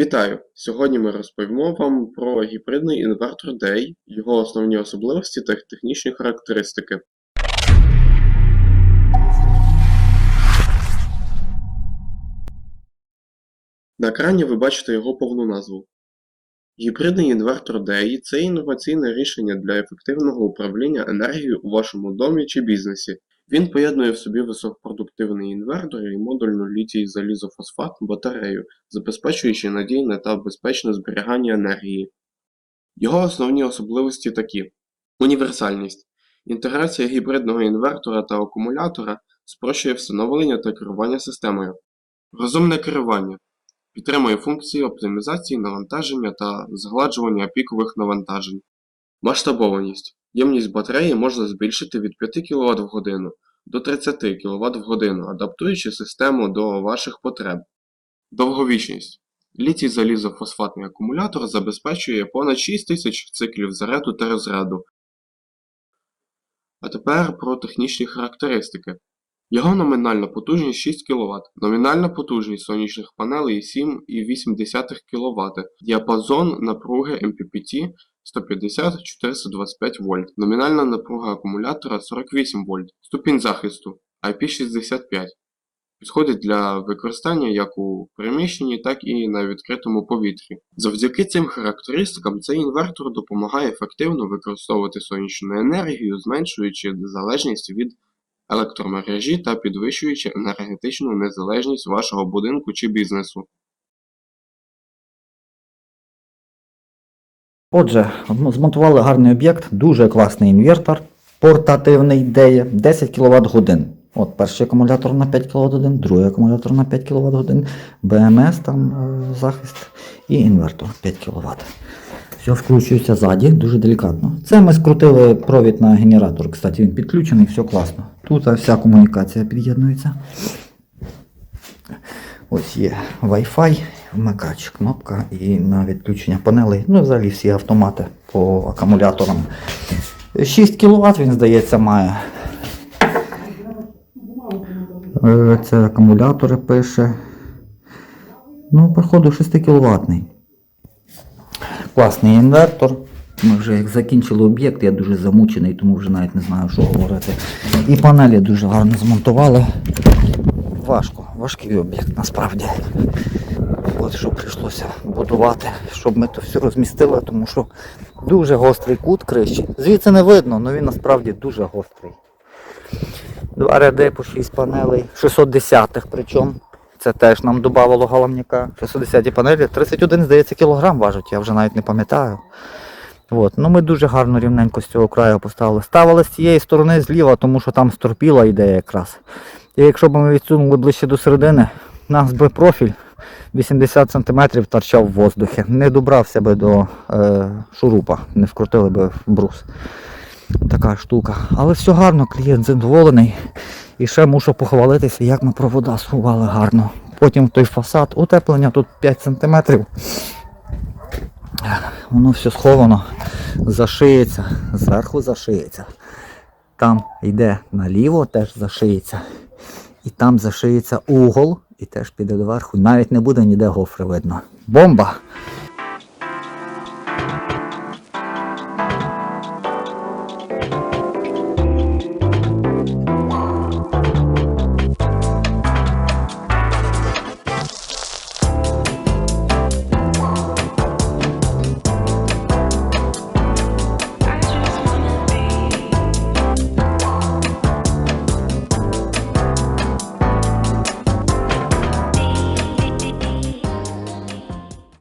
Вітаю! Сьогодні ми розповімо вам про гібридний інвертор DEI, його основні особливості та технічні характеристики. На екрані ви бачите його повну назву. Гібридний інвертор DEI – це інноваційне рішення для ефективного управління енергією у вашому домі чи бізнесі. Він поєднує в собі високопродуктивний інвертор і модульну літій залізофосфат батарею, забезпечуючи надійне та безпечне зберігання енергії. Його основні особливості такі: універсальність. Інтеграція гібридного інвертора та акумулятора спрощує встановлення та керування системою. Розумне керування. Підтримує функції оптимізації навантаження та згладжування пікових навантажень. Масштабованість. Ємність батареї можна збільшити від 5 кВт в годину до 30 кВт в годину, адаптуючи систему до ваших потреб. Довговічність. Літій залізофосфатний акумулятор забезпечує понад 6000 циклів заряду та розряду. А тепер про технічні характеристики. Його номінальна потужність 6 кВт, номінальна потужність сонячних панелей 7,8 кВт, діапазон напруги MPPT 150-425 вольт, номінальна напруга акумулятора 48 вольт, ступінь захисту IP65. Підходить для використання як у приміщенні, так і на відкритому повітрі. Завдяки цим характеристикам цей інвертор допомагає ефективно використовувати сонячну енергію, зменшуючи залежність від електромережі та підвищуючи енергетичну незалежність вашого будинку чи бізнесу. Отже, змонтували гарний об'єкт, дуже класний інвертор, портативний ідея, 10 кВт годин. От перший акумулятор на 5 кВт годин, другий акумулятор на 5 кВт годин, БМС там е, захист і інвертор 5 кВт. Все вкручується ззаді, дуже делікатно. Це ми скрутили провід на генератор. Кстати, він підключений, все класно. Тут вся комунікація під'єднується. Ось є Wi-Fi, вмикач, кнопка і на відключення панелей. Ну, взагалі всі автомати по акумуляторам. 6 кВт він, здається, має. Е, Це акумулятори пише. Ну, походу 6 кВт. Класний інвертор. Ми вже як закінчили об'єкт, я дуже замучений, тому вже навіть не знаю, що говорити. І панелі дуже гарно змонтували. Важко, важкий об'єкт насправді. От що прийшлося будувати, щоб ми то все розмістили, тому що дуже гострий кут криші. Звідси не видно, але він насправді дуже гострий. Два ряди по 6 панелей, 610-х причому. Це теж нам додавало галамняка. 610 панелі, 31, здається, кілограм важить, я вже навіть не пам'ятаю. От. Ну ми дуже гарно рівненько з цього краю поставили. Ставили з цієї сторони зліва, тому що там сторпіла ідея якраз. І якщо б ми відсунули ближче до середини, нас би профіль 80 см торчав в воздухі. Не добрався би до е, шурупа, не вкрутили би в брус. Така штука. Але все гарно, клієнт задоволений. І ще мушу похвалитися, як ми провода сховали гарно. Потім той фасад, утеплення тут 5 см. Воно все сховано, зашиється, зверху зашиється. Там йде наліво, теж зашиється. І там зашиється угол і теж піде доверху. Навіть не буде ніде гофри видно. Бомба!